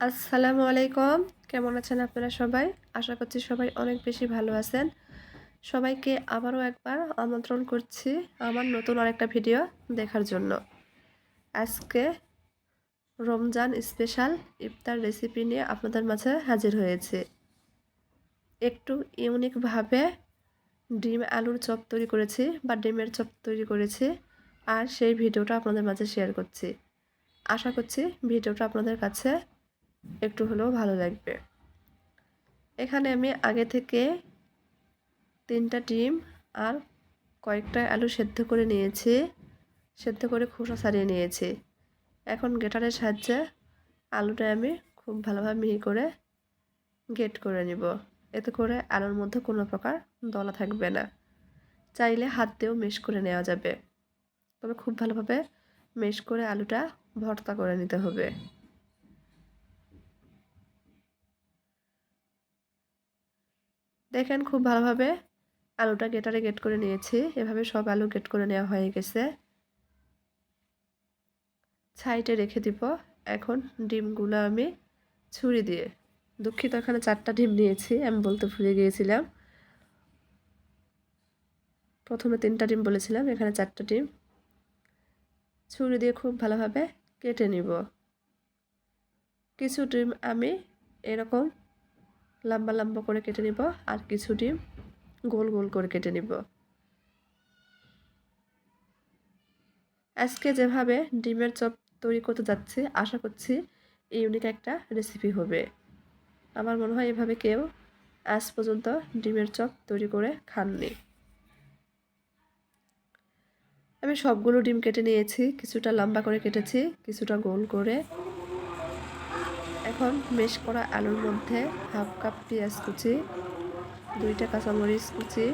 আসসালামু আলাইকুম। কেমন আছেন আপনারা সবাই? আশা করছি সবাই অনেক বেশি ভালো আছেন। সবাইকে আবারও একবার আমন্ত্রণ করছি আমার নতুন আরেকটা ভিডিও দেখার জন্য। আজকে রমজান স্পেশাল ইফতার রেসিপি নিয়ে আপনাদের মাঝে হাজির হয়েছে। একটু ইউনিকভাবে ডিম আলুর চপ তৈরি করেছি বা ডিমের চপ তৈরি করেছি আর সেই ভিডিওটা আপনাদের মাঝে শেয়ার করছি। আশা করছি ভিডিওটা আপনাদের কাছে একটু হলেও ভালো লাগবে। এখানে আমি আগে থেকে তিনটা ডিম আর কয়েকটা আলু সেদ্ধ করে নিয়েছি। সেদ্ধ করে খোসা ছাড়িয়ে নিয়েছি। এখন গেটারের সাহায্যে আলুটা আমি খুব ভালোভাবে মিহি করে গেট করে নিব। এতে করে আলুর মধ্যে কোনো প্রকার দলা থাকবে না। চাইলে হাত দিয়েও মেশ করে নেওয়া যাবে। তবে খুব ভালোভাবে মেশ করে আলুটা ভর্তা করে নিতে হবে। দেখেন খুব ভালোভাবে আলুটা গেটারে গেট করে নিয়েছি। এভাবে সব আলু গেট করে নেওয়া হয়ে গেছে। সাইডে রেখে দিব। এখন ডিমগুলো আমি ছুরি দিয়ে, দুঃখিত এখানে চারটা ডিম নিয়েছি, আমি বলতে ভুলে গিয়েছিলাম। প্রথমে তিনটা ডিম বলেছিলাম, এখানে চারটা ডিম। ছুরি দিয়ে খুব ভালোভাবে কেটে নিব। কিছু ডিম আমি এরকম লম্বা লম্বা করে কেটে নিব, আর কিছু ডিম গোল গোল করে কেটে নিব। আজকে যেভাবে ডিমের চপ তৈরি করতে যাচ্ছি, আশা করছি ইউনিক একটা রেসিপি হবে। আমার মনে হয় এভাবে কেউ আজ পর্যন্ত ডিমের চপ তৈরি করে খাননি। আমি সবগুলো ডিম কেটে নিয়েছি, কিছুটা লম্বা করে কেটেছি, কিছুটা গোল করে এখন মেশ করা আলুর মধ্যে হাফ কাপ পেঁয়াজ কুচি, দুইটা কাঁচামরিচ কুচি,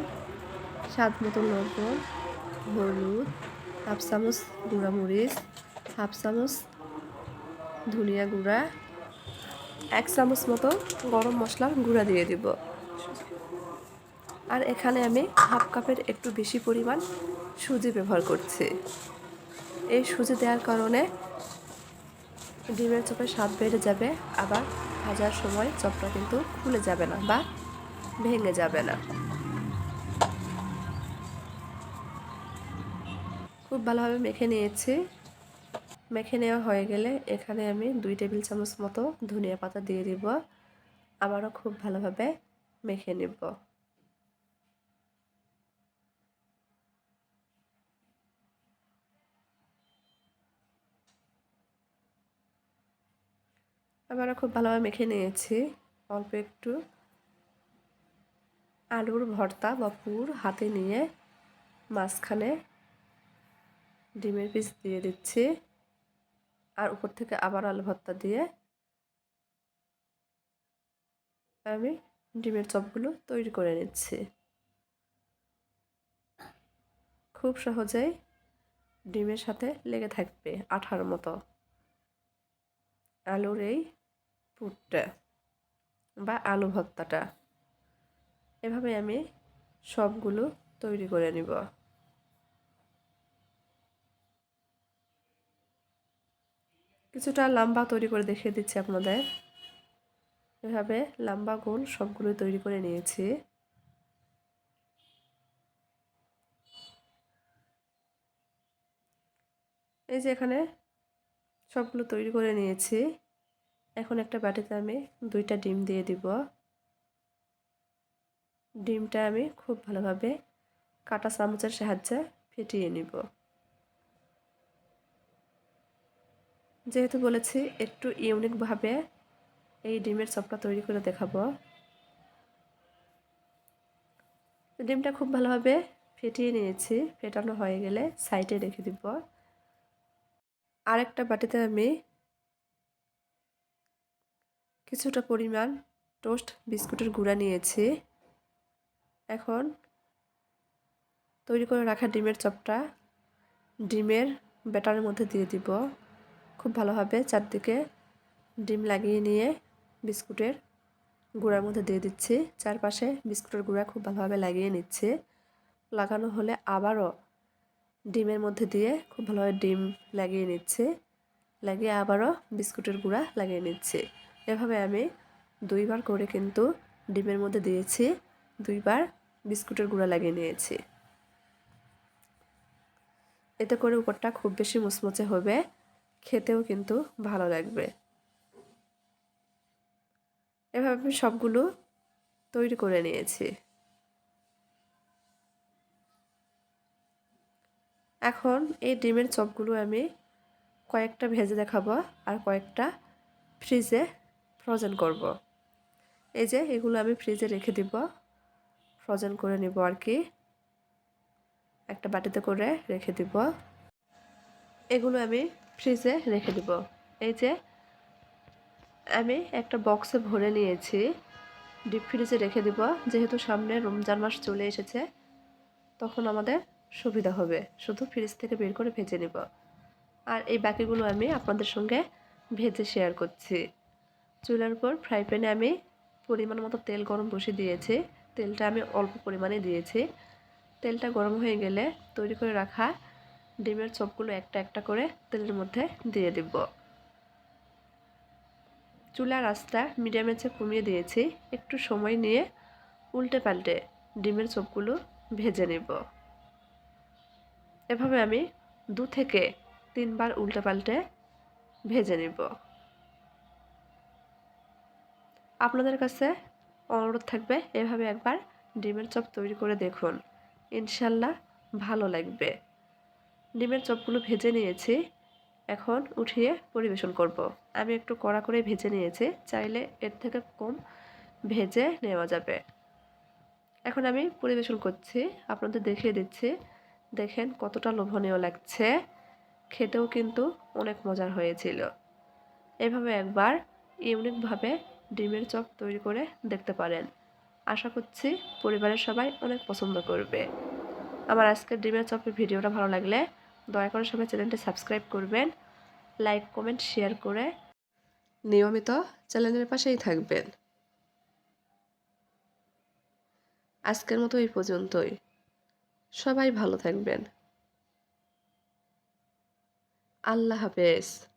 স্বাদ মতো লবণ, হলুদ হাফ চামচ গুঁড়ামরিচ হাফ চামচ ধনিয়া গুঁড়া, এক চামচ মতো গরম মশলার গুঁড়া দিয়ে দিব। আর এখানে আমি হাফ কাপের একটু বেশি পরিমাণ সুজি ব্যবহার করছি। এই সুজি দেওয়ার কারণে ডিমের চপের স্বাদ বেড়ে যাবে, আবার ভাজার সময় চপটা কিন্তু খুলে যাবে না বা ভেঙে যাবে না। খুব ভালোভাবে মেখে নিয়েছি। মেখে নেওয়া হয়ে গেলে এখানে আমি দুই টেবিল চামচ মতো ধনিয়া পাতা দিয়ে দিব। আবারও খুব ভালোভাবে মেখে নিব। আবারও খুব ভালোভাবে মেখে নিয়েছি। অল্প একটু। আলুর ভর্তা বা পুর হাতে নিয়ে মাঝখানে ডিমের পিস দিয়ে দিচ্ছি। আর উপর থেকে আবার আলু ভর্তা দিয়ে আমি ডিমের চপগুলো তৈরি করে নিচ্ছি। খুব সহজেই ডিমের সাথে লেগে থাকবে আঠার মতো। আলুর এই পুরটা বা আলু ভর্তাটা। এভাবে আমি সবগুলো তৈরি করে নিব। কিছুটা লম্বা তৈরি করে দেখিয়ে দিচ্ছি আপনাদের। এভাবে লম্বা গোল সবগুলো তৈরি করে নিয়েছি। এই যে এখানে সবগুলো তৈরি করে নিয়েছি। এখন একটা বাটিতে আমি দুইটা ডিম দিয়ে দিব। ডিমটা আমি খুব ভালোভাবে কাটা চামচের সাহায্যে ফেটিয়ে নিব। যেহেতু বলেছি একটু ইউনিকভাবে এই ডিমের চপটা তৈরি করে দেখাবো। ডিমটা খুব ভালোভাবে ফেটিয়ে নিয়েছি, ফেটানো হয়ে গেলে সাইডে রেখে দিব। আরেকটা বাটিতে আমি কিছুটা পরিমাণ টোস্ট বিস্কুটের গুঁড়া নিয়েছি। এখন তৈরি করে রাখা ডিমের চপটা ডিমের ব্যাটারের মধ্যে দিয়ে দিব। খুব ভালোভাবে চারদিকে ডিম লাগিয়ে নিয়ে বিস্কুটের গুঁড়ার মধ্যে দিয়ে দিচ্ছি। চারপাশে বিস্কুটের গুঁড়া খুব ভালোভাবে লাগিয়ে নিচ্ছে। লাগানো হলে আবারও ডিমের মধ্যে দিয়ে খুব ভালোভাবে ডিম লাগিয়ে নিচ্ছে। লাগিয়ে আবারও বিস্কুটের গুঁড়া লাগিয়ে নিচ্ছে। এভাবে আমি দুইবার করে কিন্তু ডিমের মধ্যে দিয়েছি। দুইবার বিস্কুটের গুঁড়া লাগিয়ে নিয়েছি। এতে করে উপরটা খুব বেশি মুচমুচে হবে। খেতেও কিন্তু ভালো লাগবে। এভাবে আমি সবগুলো তৈরি করে নিয়েছি। এখন এই ডিমের চপগুলো আমি কয়েকটা ভেজে দেখাবো আর কয়েকটা ফ্রিজে ফ্রোজেন করব। এই যে, এগুলো আমি ফ্রিজে রেখে দিব। ফ্রোজেন করে নিব আর কি। একটা বাটিতে করে রেখে দিব। এগুলো আমি ফ্রিজে রেখে দিব। এই যে, আমি একটা বক্সে ভরে নিয়েছি। ডিপ ফ্রিজে রেখে দিব। যেহেতু সামনে রমজান মাস চলে এসেছে, তখন আমাদের সুবিধা হবে। শুধু ফ্রিজ থেকে বের করে ভেজে নিব। আর এই বাকিগুলো আমি আপনাদের সঙ্গে ভেজে শেয়ার করছি। চুলার উপর ফ্রাই প্যানে আমি পরিমাণ মতো তেল গরম বসে দিয়েছি। তেলটা আমি অল্প পরিমাণে দিয়েছি। তেলটা গরম হয়ে গেলে তৈরি করে রাখা ডিমের চপগুলো একটা একটা করে তেলের মধ্যে দিয়ে দিব। চুলার আঁচটা মিডিয়ামের চেয়ে কমিয়ে দিয়েছি। একটু সময় নিয়ে উল্টে পাল্টে ডিমের চপগুলো ভেজে নেব। এভাবে আমি দু থেকে তিনবার উল্টে পাল্টে ভেজে নেব। আপনাদের কাছে অনুরোধ থাকবে এভাবে একবার ডিমের চপ তৈরি করে দেখুন। ইনশাল্লাহ ভালো লাগবে। ডিমের চপগুলো ভেজে নিয়েছি। এখন উঠিয়ে পরিবেশন করব। আমি একটু কড়া করে ভেজে নিয়েছি। চাইলে এর থেকে কম ভেজে নেওয়া যাবে। এখন আমি পরিবেশন করছি। আপনাদের দেখিয়ে দিচ্ছি। দেখেন কতটা লোভনীয় লাগছে। খেতেও কিন্তু অনেক মজার হয়েছিল। এভাবে একবার ইউনিকভাবে ডিমের চপ তৈরি করে দেখতে পারেন। আশা করছি পরিবারের সবাই অনেক পছন্দ করবে। আমার আজকের ডিমের চপের ভিডিওটা ভালো লাগলে দয়া করে সবাই চ্যানেলটি সাবস্ক্রাইব করবেন, লাইক, কমেন্ট, শেয়ার করে নিয়মিত চ্যানেলের পাশেই থাকবেন। আজকের মতো এই পর্যন্তই। সবাই ভালো থাকবেন। আল্লাহ হাফেজ।